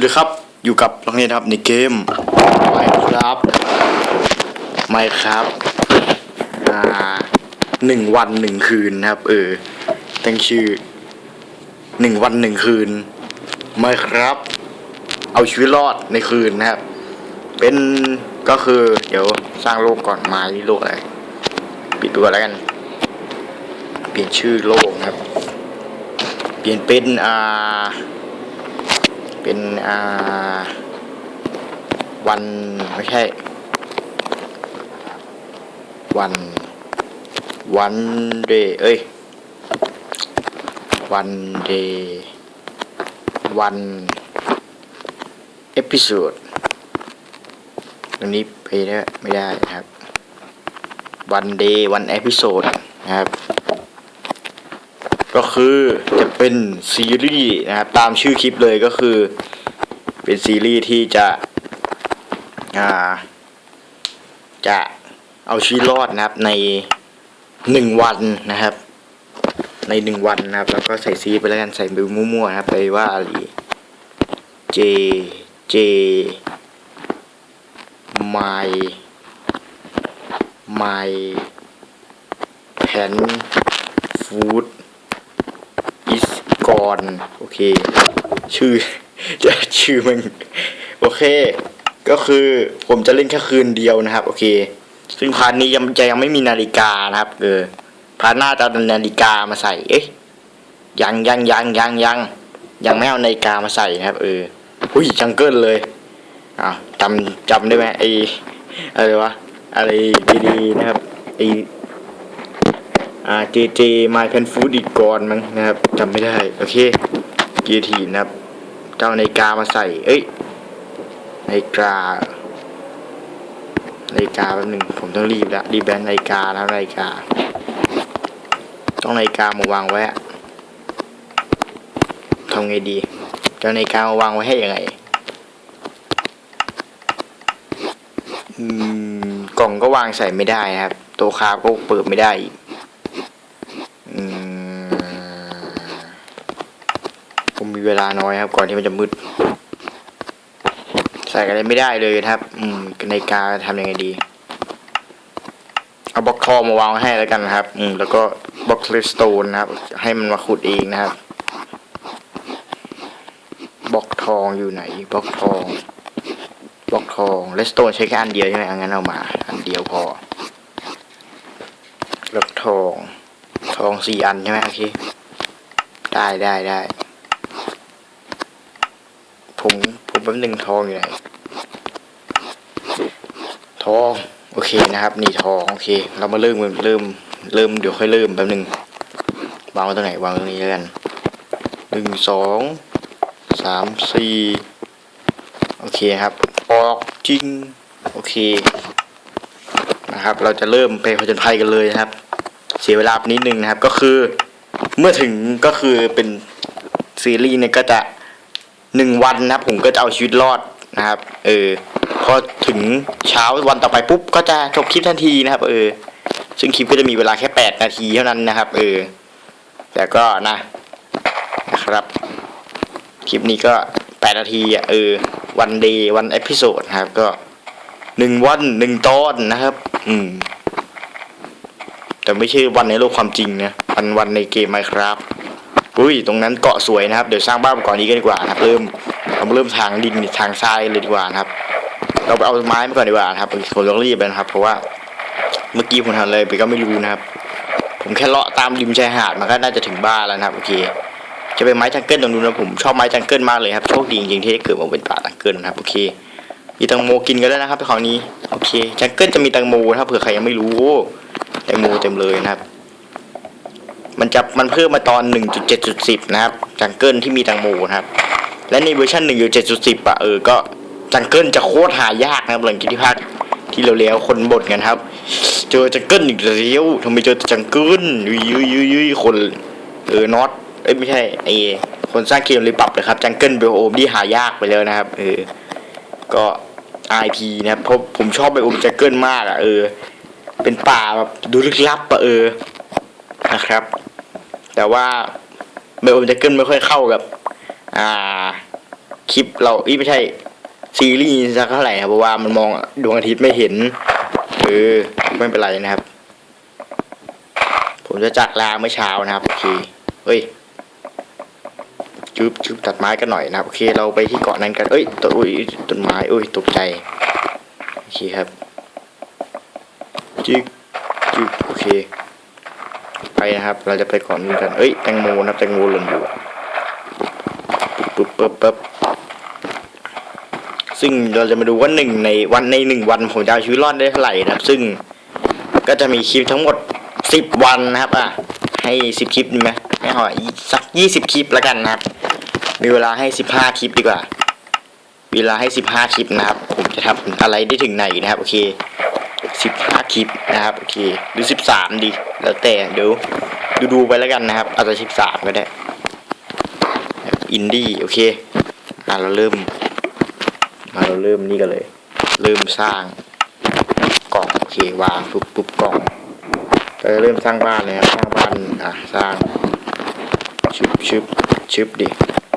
วัสดีครับ อยู่กับน้องเนยนะครับในเกมไม่ครับไม่ครับอ่าหนึ่งวันหนึ่งคืนนะครับ เออตั้งชื่อหนึ่งวันหนึ่งคืนไม่ครับ เอาชีวิตรอดในคืนนะครับ เป็นก็คือเดี๋ยวสร้างโลกก่อนมาที่โลกอะไรปิดตัวแล้วกัน เปลี่ยนชื่อโลกนะครับ เปลี่ยนเป็นอ่า เป็นอ่าวันไม่ใช่ วันวันเดย์เอ้ยวันเดย์วันเอพิโซดตรงนี้ไปได้ไม่ได้นะครับ วันเดย์วันเอพิโซดนะครับ ก็คือจะเป็นซีรีส์นะครับตามชื่อคลิปเลยก็คือ เป็นซีรีส์ที่จะอ่าจะเอาชีวิตรอดนะครับในหนึ่งวันนะครับ ในหนึ่งวันนะครับ แล้วก็ใส่ซีไปแล้วกันใส่บิวมั่วๆนะครับไปว่าอะไรเจเจไมไมแผนฟู้ด กอนโอเค ชื่อจะชื่อมันโอเค ก็คือผมจะเล่นแค่คืนเดียวนะครับ โอเค ซึ่งพาร์ทนี้ยังจะยังไม่มีนาฬิกานะครับ เออพาร์ทหน้าจะเอานาฬิกามาใส่เอ๊ะยังยังยังยังยังยังไม่เอานาฬิกามาใส่นะครับ เอออุ้ยจังเกิลเลยอ่าจำจำได้ไหมไออะไรวะอะไรดีๆนะครับไอ อ่าเจเจมาแพนฟูดอีกก่อนมั้งนะครับจำไม่ได้ โอเคเกียร์ทีนะครับเจ้านาฬิกามาใส่ เอ้ยนาฬิกานาฬิกาแป๊บหนึ่งผมต้องรีบละรีบแบนนาฬิกาแล้วนาฬิกา ต้องนาฬิกามาวางไว้ทำไงดีเจ้านาฬิกามาวางไว้ให้ยังไงอืมกล่องก็วางใส่ไม่ได้นะครับต๊ะคาก็เปิดไม่ได้อีก อืมผมมี เวลาน้อยครับ ก่อนที่มันจะมืด ใส่อะไรไม่ได้เลยครับ อืมในกาทำยังไงดี เอาบล็อกทองมาวางให้แล้วกันนะครับ อืมแล้วก็บล็อกเลสโตนนะครับ ให้มันมาขุดเองนะครับบล็อกทองอยู่ไหนบล็อกทองบล็อกทองเลสโตนใช้แค่อันเดียวใช่ไหมอังั้นเอามา อันเดียวพอบล็อกทอง ทองสี่อันใช่ไหมโอเคได้ได้ได้ ผมผมแป๊บหนึ่งทองอยู่ไหนทองโอเคนะครับ นี่ทองโอเค เรามาเริ่มเริ่มเริ่มเดี๋ยวค่อยเริ่มแป๊บหนึ่งวางไว้ตรงไหนวางตรงนี้แล้วกันหนึ่งสองสามสี่โอเคครับออกจริงโอเคนะครับ เราจะเริ่มไปผจญภัยกันเลยนะครับ เสียเวลาไปนิดนึงนะครับก็คือ เมื่อถึงก็คือเป็นซีรีส์เนี่ยก็จะ หนึ่งวันนะครับผมก็จะเอาชีวิตรอดนะครับ เออพอถึงเช้าวันต่อไปปุ๊บก็จะจบคลิปทันทีนะครับ เออ ซึ่งคลิปก็จะมีเวลาแค่แปดนาทีเท่านั้นนะครับ เออ แต่ก็นะนะครับ คลิปนี้ก็แปดนาทีอะเออ วันเดย์วันเอพิโซดนะครับ ก็หนึ่งวันหนึ่งตอนนะครับ อืม แต่ไม่ใช่วันในโลกความจริงนะวันวันในเกมไมครับ อุ้ยตรงนั้นเกาะสวยนะครับ เดี๋ยวสร้างบ้านก่อนนี้กันดีกว่าครับ เริ่มเราเริ่มทางดินทางทรายเลยดีกว่าครับ เราไปเอาไม้มาก่อนดีกว่าครับผมต้องรีบนะครับ เพราะว่าเมื่อกี้ผมทำอะไรไปก็ไม่รู้นะครับ ผมแค่เลาะตามริมชายหาดมันก็น่าจะถึงบ้านแล้วนะครับโอเค จะเป็นไม้จังเกิลตรงนู้นนะผมชอบไม้จังเกิลมากเลยครับโชคดีจริงๆที่ได้เกิดมาเป็นป่าจังเกิลนะครับโอเคมีตังโมกินกันแล้วนะครับคราวนี้โอเคจังเกิลจะมีตังโมนะครับเผื่อใครยังไม่รู้แตงโมเต็มเลยนะครับ มันจะมันเพิ่มมาตอน 1.7.10 นะครับ จังเกิลที่มีแตงโมนะครับ และในเวอร์ชัน1.7.10อะเออก็จังเกิลจะโคตรหายากนะครับหลังจากที่ภาคที่เราเลี้ยวคนบ่นกันครับ เจอจังเกิลอีกแล้วทำไมเจอจังเกิลยุยยุยยุยยุยคนเออน็อตเอ้ยไม่ใช่ไอคนสร้างเกมเลยปรับเลยครับ จังเกิลเบลโอมที่หายากไปแล้วนะครับเออก็ IP นะครับเพราะผมชอบไบโอมจังเกิลมากอะเออเป็นป่าแบบดูลึกลับอะเออ นะครับ แต่ว่าไบโอมจังเกิลไม่ค่อยเข้ากับ อ่า คลิปเราอีไม่ใช่ซีรีส์สักเท่าไหร่นะเพราะว่ามันมองดวงอาทิตย์ไม่เห็นเออไม่เป็นไรนะครับ ผมจะจากลาเมื่อเช้านะครับโอเคเฮ้ยจุบจุบตัดไม้กันหน่อยนะครับโอเค เราไปที่เกาะนั้นกันเอ้ยต้นอุ้ยต้นไม้อุ้ยตกใจโอเคครับจึ๊กจึ๊กโอเค ไปนะครับ เราจะไปกาะนู้นกัน เอ้ยแตงโมนะครับแตงโมหล่นอยู่ปุ๊บปุ๊บปุ๊บซึ่งเราจะมาดูว่าหนึ่งในวันในหนึ่งวันผมจะเอาชีวิตรอดได้เท่าไหร่นะครับ ซึ่งก็จะมีคลิปทั้งหมดสิบวันนะครับอะให้สิบคลิปดีไหมไม่เอาอะสักยี่สิบคลิปแล้วกันนะครับ มีเวลาให้สิบห้าคลิปดีกว่า เวลาให้สิบห้าคลิปนะครับ ผมจะทำอะไรได้ถึงไหนนะครับ โอเค สิบห้าคลิปนะครับโอเคหรือสิบสามดีแล้วแต่เดี๋ยวดูดูไปแล้วกันนะครับ อาจจะสิบสามก็ได้อินดี้โอเคมาเราเริ่ม มาเราเริ่มนี่กันเลย เริ่มสร้างกล่องโอเควางปุ๊บปุ๊บกล่องก็เริ่มสร้างบ้านเลยครับสร้างบ้านอะสร้างชึบชึบชึบดิ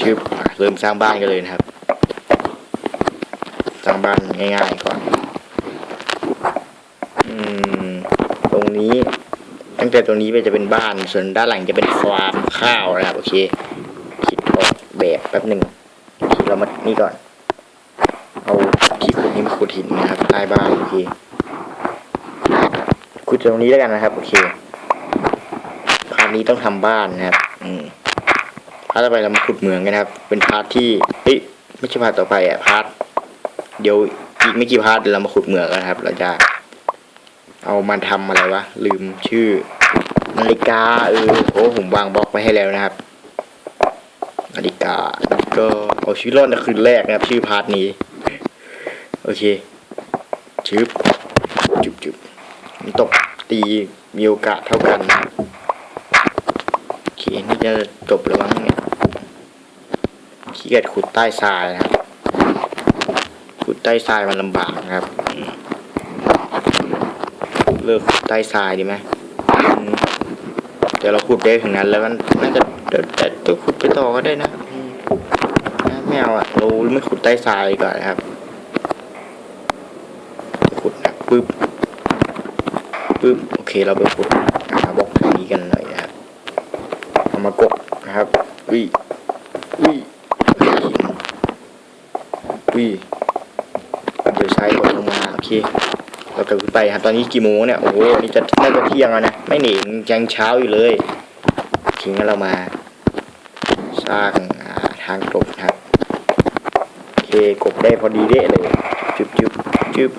ชึบอะเริ่มสร้างบ้านกันเลยนะครับ สร้างบ้านง่ายๆก่อนอืมตรงนี้ ตั้ง แต่ตรงนี้ไปจะเป็นบ้าน ส่วนด้านหลังจะเป็นฟาร์มข้าวนะครับโอเค คิดออกแบบแป๊บหนึ่งโอเรามานี่ก่อน เอาที่ขุดนี้มาขุดหินนะครับใต้บ้านโอเคขุดตรงนี้แล้วกันนะครับ โอเคพาร์ทนี้ต้องทำบ้านนะครับ อืมพาร์ทต่อไปเรามาขุดเหมืองกันนะครับ เป็นพาร์ทที่เอ้ยไม่ใช่พาร์ทต่อไปอะพาร์ทเดี๋ยวอีกไม่กี่พาร์ทเดี๋ยวเรามาขุดเหมืองกันครับ เราจะเอามาทำอะไรวะลืมชื่อ นาฬิกาเออโอ้ผมวางบล็อกไว้ให้แล้วนะครับ นาฬิกาแล้วก็เอาชีวิตรอดในคืนแรกนะครับ ชื่อพาร์ทนี้ โอเคจึบจุบจุบมันตกตีมีโอกาสเท่ากันโอเคนี่จะจบแล้วมั้งเนี่ยขี้เกียจขุดใต้ทรายนะครับขุดใต้ทรายมันลำบากนะครับเลิกขุดใต้ทรายดีไหม เดี๋ยวเราขุดไปถึงนั้นแล้วมันน่าจะแต่ต้องขุดไปต่อก็ได้นะอืมไม่เอาอะเราไม่ขุดใต้ทรายก่อนนะครับ ขุดนะปึ๊บปึ๊บโอเคเราไปขุดหาบล็อกตรงนี้กันหน่อยนะครับเอามากบนะครับอุ้ยอุ้ยหินอุ้ยเดี๋ยวใช้กดลงมาโอเค เรากลับขึ้นไปครับตอนนี้กี่โมงเนี่ย โอ้โหนี่จะน่าจะเที่ยงแล้วนะ ไม่หนียังเช้าอยู่เลยทิ้งให้เรามา สร้างาทางกบครับโอเคกบได้พอดีเด้เลยจุ๊บจุ๊บจุ๊บ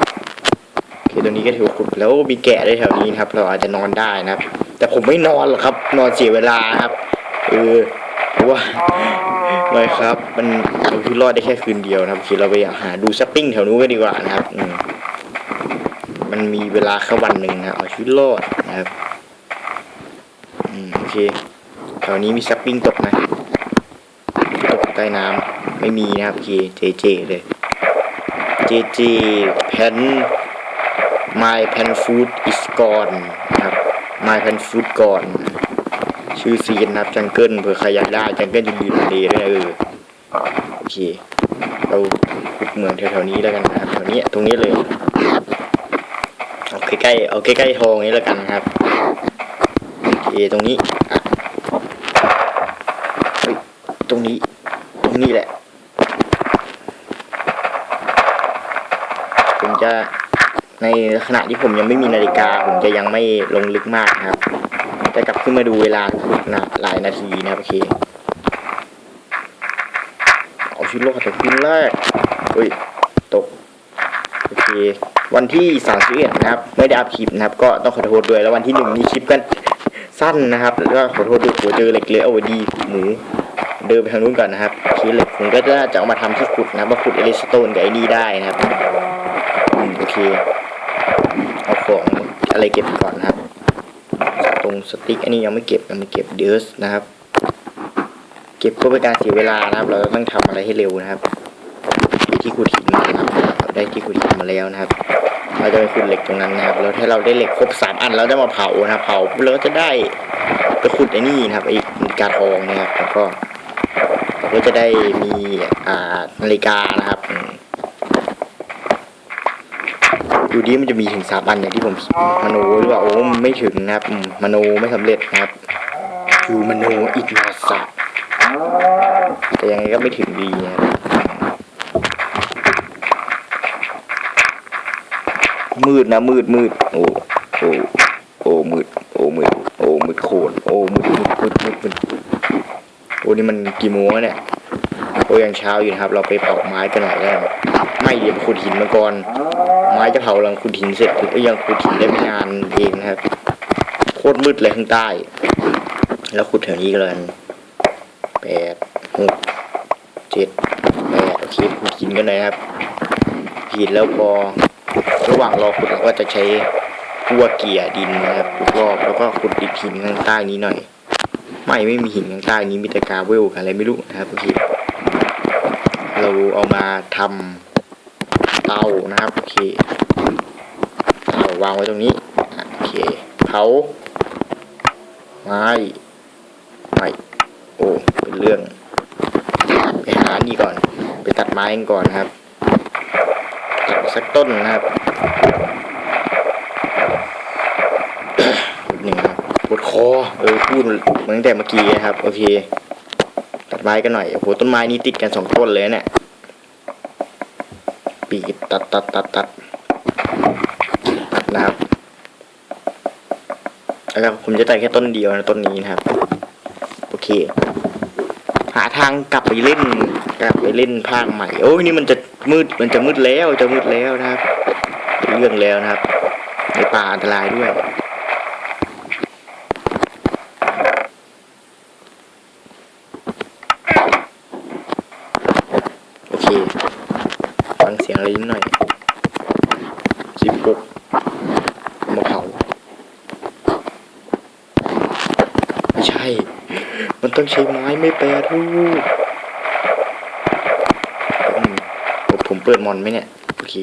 โอเคตรงนี้ก็ถือว่าขุดแล้วมีแกะได้แถวนี้ครับ เราอาจจะนอนได้นะครับ แต่ผมไม่นอนหรอกครับ นอนเสียเวลาครับเออเพราะว่าไม่ครับ มันเราคือรอดได้แค่คืนเดียวนะครับโอเคเราไปหาดูซัปปิ้งแถวนู้นกันดีกว่านะครับอืม มันมีเวลาแค่วันหนึ่งนะเอาชีวิตรอดนะครับอืมโอเคแถวนี้มีซัปปิ้งตกไหมตกใต้น้ำไม่มีนะครับโอเคเจเจเลยเจเจแพน My Pan Food is gone นะครับ My Pan Food gone ชื่อซีนนะครับจังเกิลเผื่อใครอยากได้จังเกิลจะยืนเดย์ด้วยนะเออโอเค เราขุดเหมืองแถวๆนี้แล้วกันนะครับแถวนี้ตรงนี้เลย ล้ๆเอาใกล้ๆทองนี้แล้วกันครับโอเคตรงนี้ตรงนี้ตรงนี้แหละผมจะในขณะที่ผมยังไม่มีนาฬิกา ผมจะยังไม่ลงลึกมากนะครับ จะกลับขึ้นมาดูเวลาทุกนะหลายนาทีนะครับโอเคเอาชุดโลกแต่ขึ้นแรกเฮ้ยตกโอเค วันที่สามสิบเอ็ดนะครับ ไม่ได้อัพคลิปนะครับ ก็ต้องขอโทษด้วยแล้ววันที่หนึ่งมีคลิปกันสั้นนะครับแล้วก็ขอโทษด้วยหัวเจอเหล็กเลยเอาดีหมูเดินไปทางนู้นก่อนนะครับคีเหล็กผมก็จะจะเอามาทำที่ขุดนะครับมาขุดเอลิสโตนกับไอ้นี่ได้นะครับอืมโอเคเอาของอะไรเก็บก่อนนะครับ ตรงสติ๊กอันนี้ยังไม่เก็บยังไม่เก็บเดือสนะครับ เก็บเพื่อเป็นการเสียเวลานะครับ เราต้องทำอะไรให้เร็วนะครับที่ขุดหินนะครับ ได้ที่ขุดหินมาแล้วนะครับ เราจะไปขุดเหล็กตรงนั้นนะครับแล้วถ้าเราได้เหล็กครบสามอันเราจะมาเผานะครับเผาเราจะได้ไปขุดไอ้นี่นะครับไอ้กาทองนะครับแล้วก็เราก็จะได้มีอ่านาฬิกานะครับอืมดูดีมันจะมีถึงสามอันอย่างที่ผมมโนหรือเปล่าโอ้มันไม่ถึงนะครับมโนไม่สำเร็จนะครับคือมโนอิกนาสะแต่ยังไงก็ไม่ถึงดีนะครับ มืดนะมืดมืดโอ้โอ้โอ้มืดโอ้มืดโอ้มืดโคตรโอ้มืดมืดมืดมืดมืดโอ้นี่มันกี่โมงแล้วเนี่ยโอ้ยังเช้าอยู่นะครับ เราไปเผาไม้กันหน่อยแล้วไม่เดี๋ยวขุดหินมาก่อน ไม้จะเผาหลังขุดหินเสร็จก็ยังขุดหินได้ไม่นานเองนะครับโคตรมืดเลยข้างใต้ แล้วขุดแถวนี้กันเลยแปดหกเจ็ดแปดโอเคขุดหินกันเลยครับหินแล้วพอ ระหว่างรอขุดเราก็จะใช้พัวเกี่ยดินนะครับรอบแล้วก็ขุดดินหินข้างใต้นี้หน่อย ไม่ไม่มีหินข้างใต้นี้มีแต่กาเวลกับอะไรไม่รู้นะครับโอเคเราเอามาทำเตานะครับโอเคเตาวางไว้ตรงนี้โอเคเผาไม้ไม้โอ้เป็นเรื่องไปหานี่ก่อน ไปตัดไม้กันก่อนนะครับ สักต้นนะครับหนึ่งครับปวดคอเออพูดเหมือนตั้งแต่เมื่อกี้นะครับ โอเค ตัดไม้กันหน่อยโอ้โหต้นไม้นี้ติดกันสองต้นเลยเนี่ยปีกตัดตัดตัดตัดตัดนะครับแล้วผมจะตัดแค่ต้นเดียวนะต้นนี้นะครับ โอเค หาทางกลับไปเล่นกลับไปเล่นภาคใหม่ โอ้ยนี่มันจะ มืดมันจะมืดแล้วจะมืดแล้วนะครับเรื่องแล้วนะครับ ในป่าอันตรายด้วยโอเคฟังเสียงอะไรนิดหน่อยสิบหกมาเผาไม่ใช่ มันต้องใช้ไม้ไม่แปรรูปอืมผมผม เปิดมอนไหมเนี่ย โอเค